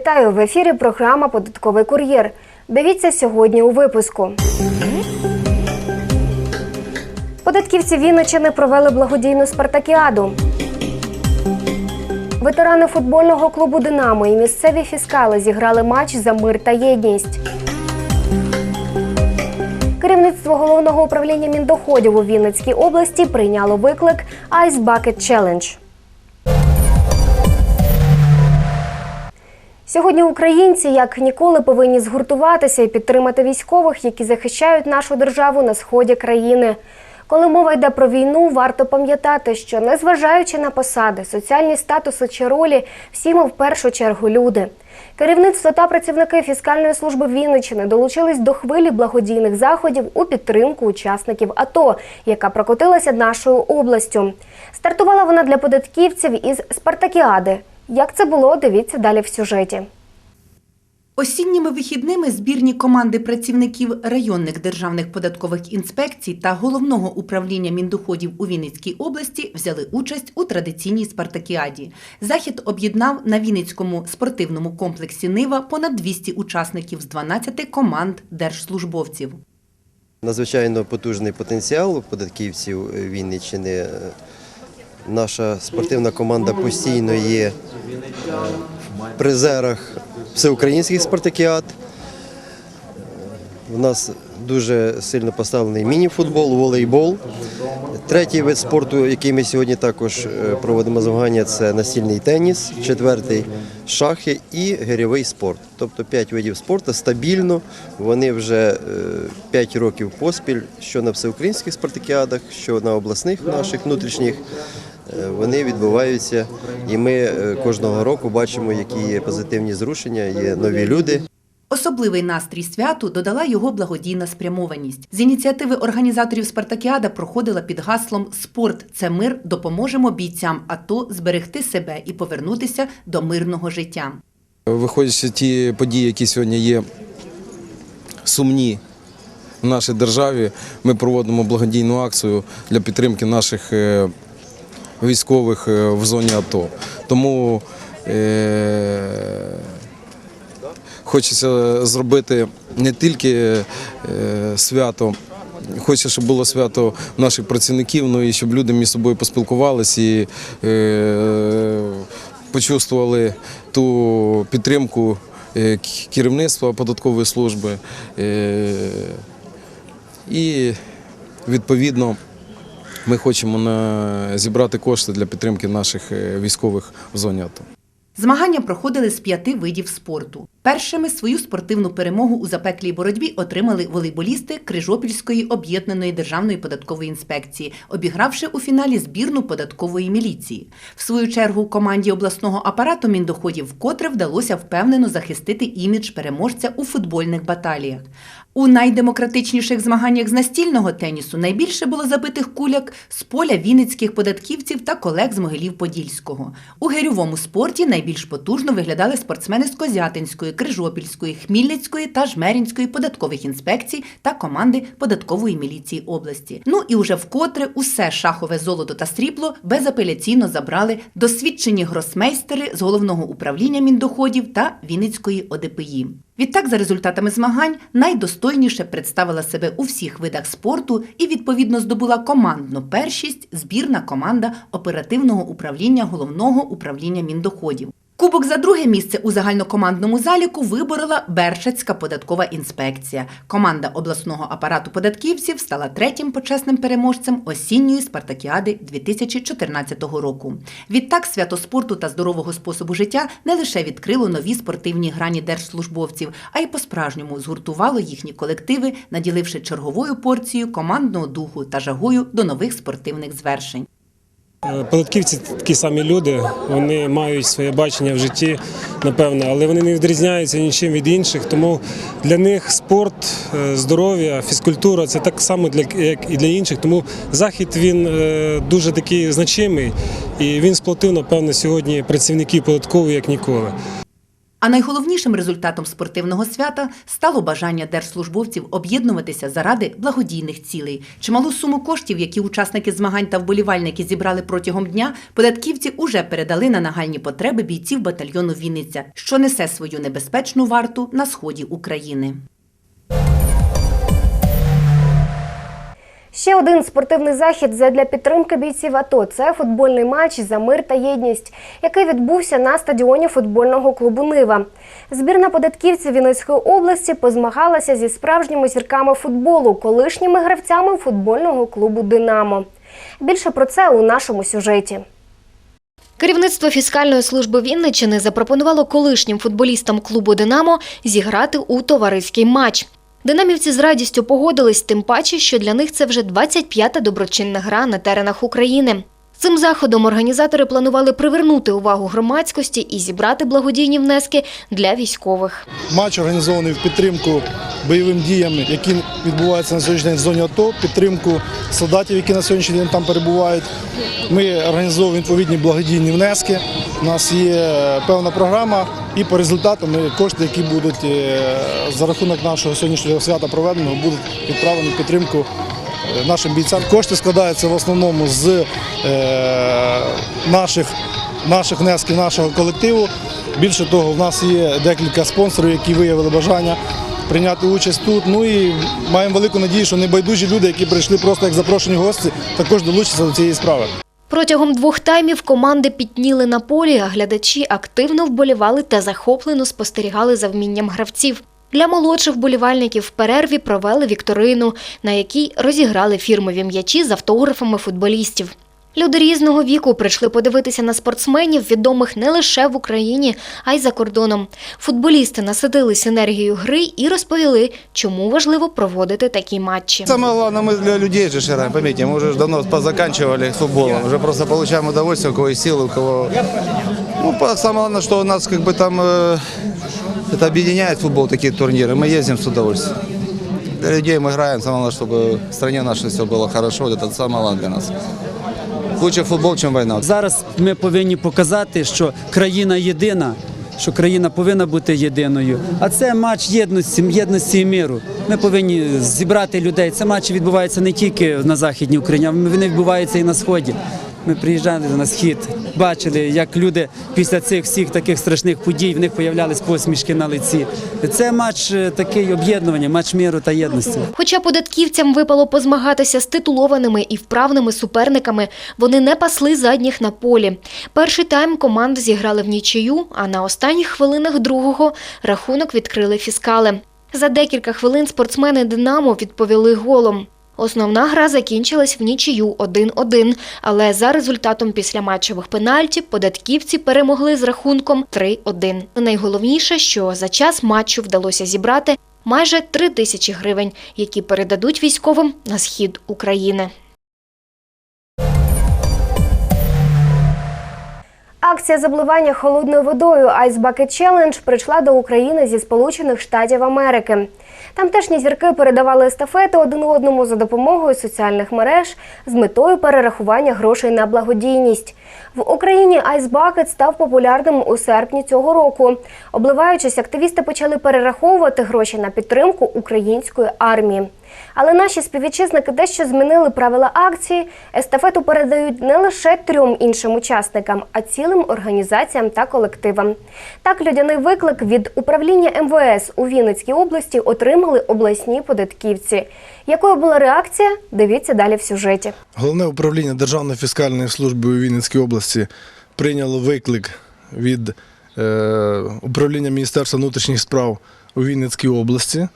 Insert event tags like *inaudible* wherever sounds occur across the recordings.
Вітаю в ефірі. Програма Податковий кур'єр. Дивіться сьогодні у випуску. Податківці Вінничини провели благодійну спартакіаду. Ветерани футбольного клубу Динамо і місцеві фіскали зіграли матч за мир та єдність. Керівництво головного управління міндоходів у Вінницькій області прийняло виклик Ice Bucket Challenge. Сьогодні українці як ніколи повинні згуртуватися і підтримати військових, які захищають нашу державу на сході країни. Коли мова йде про війну, варто пам'ятати, що незважаючи на посади, соціальні статуси чи ролі, всі ми в першу чергу люди. Керівництво та працівники фіскальної служби Вінниччини долучились до хвилі благодійних заходів у підтримку учасників АТО, яка прокотилася нашою областю. Стартувала вона для податківців із Спартакіади. Як це було, дивіться далі в сюжеті. Осінніми вихідними збірні команди працівників районних державних податкових інспекцій та головного управління міндоходів у Вінницькій області взяли участь у традиційній спартакіаді. Захід об'єднав на Вінницькому спортивному комплексі Нива понад 200 учасників з 12 команд держслужбовців. Надзвичайно потужний потенціал податківців Вінниччини. Наша спортивна команда постійно є в призерах всеукраїнських спартакіад. У нас дуже сильно поставлений міні-футбол, волейбол. Третій вид спорту, який ми сьогодні також е, проводимо змагання, це настільний теніс, четвертий шахи і гирьовий спорт. Тобто п'ять видів спорту стабільно. Вони вже е, п'ять років поспіль, що на всеукраїнських спартакіадах, що на обласних наших внутрішніх. Е, Вони відбуваються, і ми е, кожного року бачимо, які є позитивні зрушення, є нові люди. Особливий настрій святу додала його благодійна спрямованість. З ініціативи організаторів Спартакіада проходила під гаслом Спорт це мир. Допоможемо бійцям АТО зберегти себе і повернутися до мирного життя. Виходячи ті події, які сьогодні є сумні в нашій державі, ми проводимо благодійну акцію для підтримки наших е, військових е, в зоні АТО. Тому е, хочеться зробити не тільки е, свято. Хочеться, щоб було свято наших працівників, ну і щоб люди між собою поспілкувалися і е, почувствували ту підтримку е, керівництва податкової служби. Е, і відповідно ми хочемо на, зібрати кошти для підтримки наших е, військових в зоні АТО. Змагання проходили з п'яти видів спорту. Першими свою спортивну перемогу у запеклій боротьбі отримали волейболісти Крижопільської об'єднаної державної податкової інспекції, обігравши у фіналі збірну податкової міліції. В свою чергу команді обласного апарату міндоходів вкотре вдалося впевнено захистити імідж переможця у футбольних баталіях. У найдемократичніших змаганнях з настільного тенісу найбільше було забитих куляк з поля вінницьких податківців та колег з Могилів-Подільського. У гирьовому спорті найбільш потужно виглядали спортсмени з Козятинської, Крижопільської, Хмільницької та Жмеринської податкових інспекцій та команди податкової міліції області. Ну і уже вкотре усе шахове золото та срібло безапеляційно забрали досвідчені гросмейстери з головного управління міндоходів та Вінницької ОДПІ. Відтак, за результатами змагань, найдостойніше представила себе у всіх видах спорту і відповідно здобула командну першість збірна команда оперативного управління головного управління міндоходів. Кубок за друге місце у загальнокомандному заліку виборола Бершацька податкова інспекція. Команда обласного апарату податківців стала третім почесним переможцем осінньої спартакіади 2014 року. Відтак свято спорту та здорового способу життя не лише відкрило нові спортивні грані держслужбовців, а й по-справжньому згуртувало їхні колективи, наділивши черговою порцією командного духу та жагою до нових спортивних звершень. Е, Податківці такі самі люди, вони мають своє бачення в житті, напевно, але вони не відрізняються нічим від інших. Тому для них спорт, е, здоров'я, фізкультура це так само для як і для інших. Тому захід він е, дуже такий значимий і він сплатив, напевно, сьогодні працівників податкової як ніколи. А найголовнішим результатом спортивного свята стало бажання держслужбовців об'єднуватися заради благодійних цілей. Чималу суму коштів, які учасники змагань та вболівальники зібрали протягом дня, податківці уже передали на нагальні потреби бійців батальйону Вінниця, що несе свою небезпечну варту на сході України. Ще один спортивний захід задля підтримки бійців АТО – це футбольний матч за мир та єдність, який відбувся на стадіоні футбольного клубу Нива. Збірна податківців Вінницької області позмагалася зі справжніми зірками футболу, колишніми гравцями футбольного клубу Динамо. Більше про це у нашому сюжеті. Керівництво фіскальної служби Вінниччини запропонувало колишнім футболістам клубу Динамо зіграти у товариський матч. Динамівці з радістю погодились, тим паче, що для них це вже 25-та доброчинна гра на теренах України. Цим заходом організатори планували привернути увагу громадськості і зібрати благодійні внески для військових. Матч організований в підтримку бойовим діям, які відбуваються на сьогоднішній день в зоні АТО, підтримку солдатів, які на сьогоднішній день там перебувають. Ми організовуємо відповідні благодійні внески. У нас є певна програма, і по результатам кошти, які будуть е, за рахунок нашого сьогоднішнього свята проведеного, будуть відправлені в підтримку е, нашим бійцям. Кошти складаються в основному з е, наших, наших внесків нашого колективу. Більше того, в нас є декілька спонсорів, які виявили бажання прийняти участь тут. Ну і маємо велику надію, що небайдужі люди, які прийшли просто як запрошені гості, також долучаться до цієї справи. Протягом двох таймів команди підніли на полі, а глядачі активно вболівали та захоплено спостерігали за вмінням гравців. Для молодших вболівальників в перерві провели вікторину, на якій розіграли фірмові м'ячі з автографами футболістів. Люди різного віку прийшли подивитися на спортсменів, відомих не лише в Україні, а й за кордоном. Футболісти насадились енергією гри і розповіли, чому важливо проводити такі матчі. Самое главное, мы для людей же играем, поймите, мы уже давно позаканчивали с футболом, уже просто получаем удовольствие, у кого есть силы, у кого... Ну, по- самое главное, что у нас как бы там э, это объединяет футбол, такие турниры, мы ездим с удовольствием. Для людей мы играем, самое главное, чтобы в стране нашей все было хорошо, вот это самое главное для нас. Лучше футбол, чим війна. Зараз ми повинні показати, що країна єдина, що країна повинна бути єдиною. А це матч єдності, єдності і миру. Ми повинні зібрати людей. Це матчі відбуваються не тільки на західній Україні, а вони відбуваються і на сході. Ми приїжджали на схід, бачили, як люди після цих всіх таких страшних подій в них появлялись посмішки на лиці. Це матч е, такий об'єднування, матч миру та єдності. Хоча податківцям випало позмагатися з титулованими і вправними суперниками, вони не пасли задніх на полі. Перший тайм команди зіграли в нічию, а на останніх хвилинах другого рахунок відкрили фіскали. За декілька хвилин спортсмени Динамо відповіли голом. Основна гра закінчилась в нічию 1-1, але за результатом післяматчевих пенальті податківці перемогли з рахунком 3-1. Найголовніше, що за час матчу вдалося зібрати майже 3 тисячі гривень, які передадуть військовим на схід України. Акція забливання холодною водою Ice Bucket Challenge прийшла до України зі Сполучених Штатів Америки. Тамтешні зірки передавали естафети один одному за допомогою соціальних мереж з метою перерахування грошей на благодійність. В Україні Ice Bucket став популярним у серпні цього року. Обливаючись, активісти почали перераховувати гроші на підтримку української армії. Але наші співвітчизники дещо змінили правила акції. Естафету передають не лише трьом іншим учасникам, а цілим організаціям та колективам. Так, людяний виклик від управління МВС у Вінницькій області отримали обласні податківці. Якою була реакція? Дивіться далі в сюжеті. Головне управління Державної фіскальної служби у Вінницькій області прийняло виклик від е, управління Міністерства внутрішніх справ у Вінницькій області.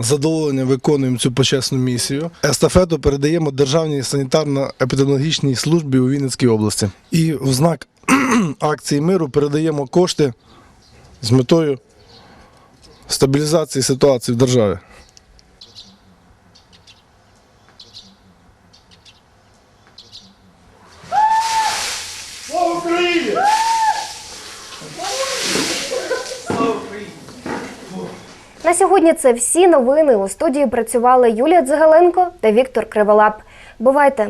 З задоволенням виконуємо цю почесну місію. Естафету передаємо Державній санітарно-епідеміологічній службі у Вінницькій області. І в знак *clears throat* акції миру передаємо кошти з метою стабілізації ситуації в державі. На сьогодні це всі новини. У студії працювали Юлія Дзигаленко та Віктор Криволап. Бувайте!